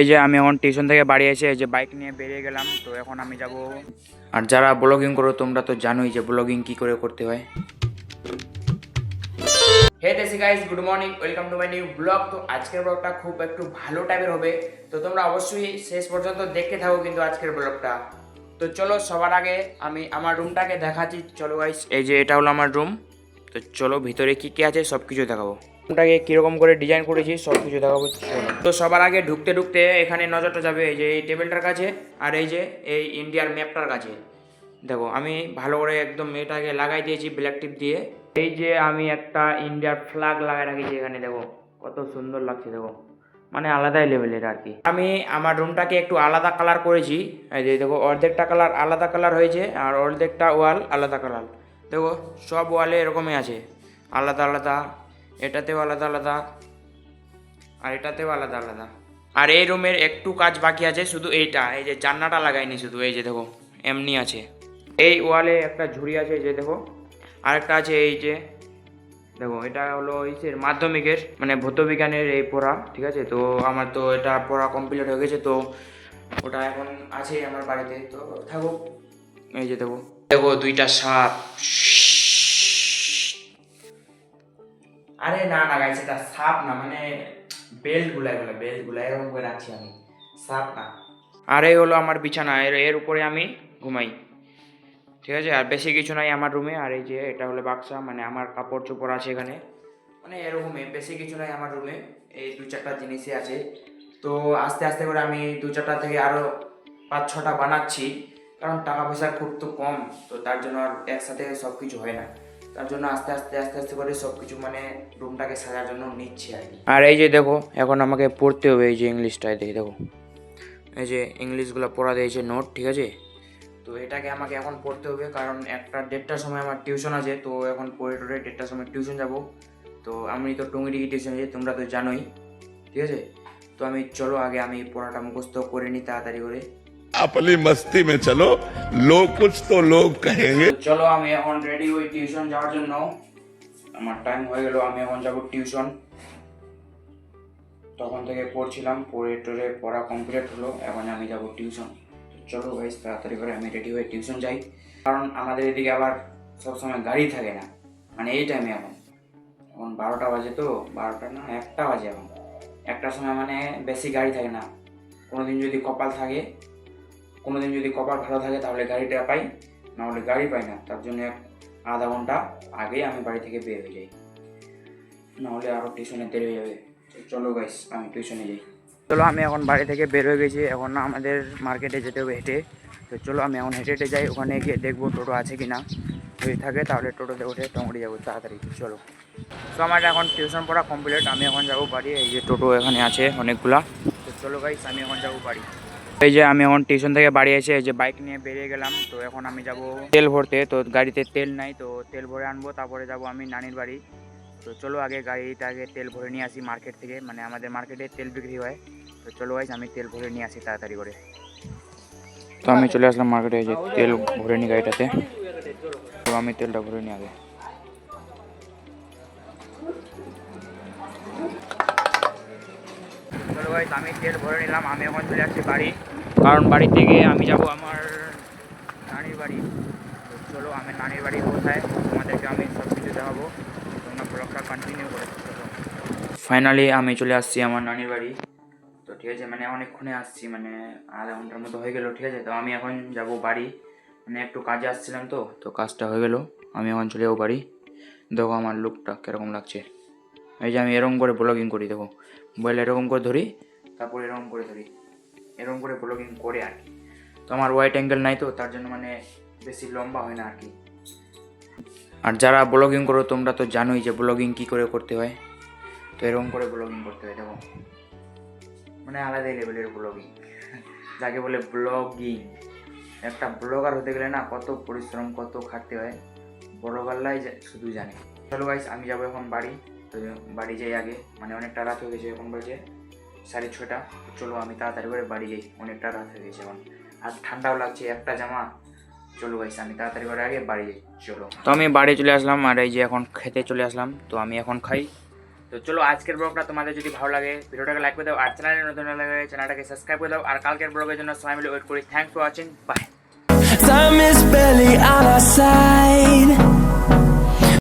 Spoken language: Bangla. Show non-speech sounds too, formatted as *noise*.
এই যে আমি এখন টিউশন থেকে বাড়ি এসে যে বাইক নিয়ে বেরিয়ে গেলাম, তো এখন আমি যাব। আর যারা ব্লগিং করো, তোমরা তো জানোই যে ব্লগিং কি করে করতে হয়। Hey desi guys good morning welcome to my new blog তো আজকের ব্লগটা খুব একটু ভালো টাইপের হবে। তো তোমরা অবশ্যই শেষ পর্যন্ত দেখতে থাকো কিন্তু আজকের ব্লগটা তো চলো, সবার আগে আমি আমার রুমটাকে দেখাচ্ছি। চলো গাইস এই যে এটা হলো আমার রুম তো চলো, ভিতরে কি কি আছে সব কিছু দেখাবো। রুমটাকে কীরকম করে ডিজাইন করেছি সব কিছু দেখাবো। তো সবার আগে ঢুকতে ঢুকতে এখানে নজরটা যাবে, এই যে এই টেবিলটার কাছে আর এই যে এই ইন্ডিয়ার ম্যাপটার কাছে। দেখো, আমি ভালো করে একদম এটাকে লাগাই দিয়েছি ব্ল্যাক টিপ দিয়ে। এই যে আমি একটা ইন্ডিয়ার ফ্ল্যাগ লাগাই রাখেছি এখানে, দেখো, কত সুন্দর লাগছে, দেখো। মানে আলাদাই লেভেলের আর কি। আমি আমার রুমটাকে একটু আলাদা কালার করেছি, এই যে দেখো, অর্ধেকটা কালার আলাদা কালার হয়েছে আর অর্ধেকটা ওয়াল আলাদা কালার দেখো, সব ওয়ালে এরকমই আছে, আলাদা আলাদা। এটাতেও আলাদা আলাদা, আর এটাতেও আলাদা আলাদা। আর এই রুমের একটু কাজ বাকি আছে, শুধু এইটা, এই যে জান্নাটা লাগাইনি শুধু, এই যে দেখো, এমনি আছে। এই ওয়ালে একটা ঝুড়ি আছে, এই যে দেখো, আরেকটা আছে, এই যে, দেখো, এটা হলো ইসের মাধ্যমিকের মানে ভৌতবিজ্ঞানের এই পড়া, ঠিক আছে? তো আমার তো এটা পড়া কমপ্লিট হয়ে গেছে, তো ওটা এখন আছে আমার বাড়িতে, তো থাকুক। এই যে দেখো দেখো দুইটা সাপ আরে না না গাইছে এটা সাপ না মানে বেল্টগুলা বেল্টগুলা, এরকম করে রাখছি আমি। সাপ না। আর এই হলো আমার বিছানা, এর এর উপরে আমি ঘুমাই। ঠিক আছে? আর বেশি কিছু নাই আমার রুমে আর এই যে এটা হলো বাক্সা মানে আমার কাপড় চোপড় আছে এখানে। মানে এরকমই বেশি কিছু নাই আমার রুমে এই দু চারটা জিনিসই আছে। তো আস্তে আস্তে করে আমি দু চারটা থেকে আরও পাঁচ ছটা বানাচ্ছি, কারণ টাকা পয়সা খুব তো কম, তো তার জন্য আর একসাথে সব কিছু হয় না। তার জন্য আস্তে আস্তে আস্তে আস্তে করে সব কিছু মানে রুমটাকে সাজার জন্য নিচ্ছি আর কি। আর এই যে দেখো, এখন আমাকে পড়তে হবে এই যে ইংলিশটায় দেখি, দেখো। এই যে ইংলিশগুলো পড়া দিয়েছে নোট, ঠিক আছে? তো এটাকে আমাকে এখন পড়তে হবে, কারণ একটা দেড়টার সময় আমার টিউশন আছে, তো এখন পড়ে টড়ে দেড়টার সময় টিউশন যাব। তো আমি তো টুঙ্গিটি টিউশন আছি, তোমরা তো জানোই, ঠিক আছে? তো আমি, চলো আগে আমি পড়াটা মুখস্থ করে নিই তাড়াতাড়ি করে। আপনি মস্তি মে চলো লোক কুছ তো লোক কহেঙ্গে চলো আমি এখন রেডি হই টিউশন যাওয়ার জন্য আমার টাইম হয়ে গেল আমি এখন যাব টিউশন তখন থেকে পড়ছিলাম, পড়ে টোরে পড়া কমপ্লিট হলো, এখন আমি যাব টিউশন চলো গাইস তাড়াতাড়ি করে আমি রেডি হয়ে টিউশন যাই। কারণ আমাদের এদিকে আবার সবসময় গাড়ি থাকে না। মানে এই টাইমে এখন। এখন বারোটা বাজে তো, বারোটা না, একটা বাজে এখন। একটার সময় মানে বেশি গাড়ি থাকে না। কোনোদিন যদি কপাল থাকে কোনোদিন যদি কপাল ভালো থাকে তাহলে গাড়িটা পাই না হলে গাড়ি পাই না। তার জন্য এক আধা ঘণ্টা আগেই আমি বাড়ি থেকে বের হয়ে যাই। না হলে আরও টিউশনে দেরি হয়ে যাবে। চলো গাইস আমি টিউশনে যাই। চলো, আমি এখন বাড়ি থেকে বের হয়ে গেছি। এখন আমাদের মার্কেটে যেতে হবে হেঁটে। তো চলো, আমি এখন হেঁটে হেঁটে যাই। ওখানে গিয়ে দেখব টোটো আছে কি না যদি থাকে তাহলে টোটোতে উঠে টঙ্গড়ি যাব তাড়াতাড়ি। চলো। তো আমার এখন টিউশন পড়া কমপ্লিট আমি এখন যাব বাড়ি। এই যে টোটো এখানে আছে অনেকগুলা। তো চলো গাইস আমি এখন যাব বাড়ি। এই যে আমি এখন টিউশন থেকে বাড়ি এসে এই যে বাইক নিয়ে বেরিয়ে গেলাম, তো এখন আমি যাব তেল ভরতে। তো গাড়িতে তেল নাই, তো তেল ভরে আনব, তারপরে যাব আমি নানির বাড়ি। তো চলো আগে গাড়িটা আগে তেল ভরে নিয়ে আসি মার্কেট থেকে মানে আমাদের মার্কেটে তেল বিক্রি হয়। তো চলো গাইস আমি তেল ভরে নিয়ে আসি তাড়াতাড়ি করে। তো আমি চলে আসলাম মার্কেটে যে তেল ভরে নিই গাড়িটাতে। তো আমি তেলটা ভরে নিই আগে। ভাই আমি তেল ভরে নিলাম, আমি এখন চলে আসছি বাড়ি। কারণ বাড়ি থেকে আমি যাব আমার নানির বাড়ি। চলো, আমি নানির বাড়ি কোথায়? তোমাদেরকে আমি সব কিছু দেখাবো। তোমরা ব্লগটা কন্টিনিউ করে ফাইনালি আমি চলে আসছি আমার নানির বাড়ি। তো ঠিক আছে মানে অনেকক্ষণে আসছি মানে আধা ঘণ্টার মতো হয়ে গেলো, ঠিক আছে? তো আমি এখন যাব বাড়ি। মানে একটু কাজে আসছিলাম তো তো কাজটা হয়ে গেলো। আমি এখন চলে যাব বাড়ি। দেখো আমার লুকটা কীরকম লাগছে। এই যে আমি এরকম করে ব্লগিং করি, দেখো। মোবাইল এরকম করে ধরি, তারপর এরকম করে ধরি। এরকম করে ব্লগিং করে আর কি। তো আমার হোয়াইট অ্যাঙ্গেল নাই তো, তার জন্য মানে বেশি লম্বা হয় না আর কি। আর যারা ব্লগিং করো, তোমরা তো জানোই যে ব্লগিং কী করে করতে হয়। তো এরকম করে ব্লগিং করতে হয়, দেখো। মানে আলাদাই লেভেলের ব্লগিং *laughs* যাকে বলে ব্লগিং একটা ব্লগার হতে গেলে না, কত পরিশ্রম, কত খাটতে হয়। ব্লগারলাই শুধু জানে। চলো গাইস আমি যাব এখন বাড়ি। তো বাড়ি যাই আগে। মানে অনেকটা রাত হয়ে গেছে এখন বাজে সাড়ে ছটা তো চলো আমি তাড়াতাড়ি করে বাড়ি যাই। অনেকটা রাত হয়ে গেছে এখন। আর ঠান্ডাও লাগছে একটা জামা। চলো গাইস আমি তাড়াতাড়ি করে আগে বাড়ি যাই। চলো। তো আমি বাড়ি চলে আসলাম আর এই যে এখন খেতে চলে আসলাম। তো আমি এখন খাই। তো চলো আজকের ব্লগটা তোমাদের যদি ভালো লাগে ভিডিওটাকে লাইক করে দাও আর চ্যানেলে নতুন হলে চ্যানেলটাকে সাবস্ক্রাইব করে দাও। আর কালকের ব্লগের জন্য সবাই মিলে ওয়েট করি। Thanks for watching bye Time is barely on our side.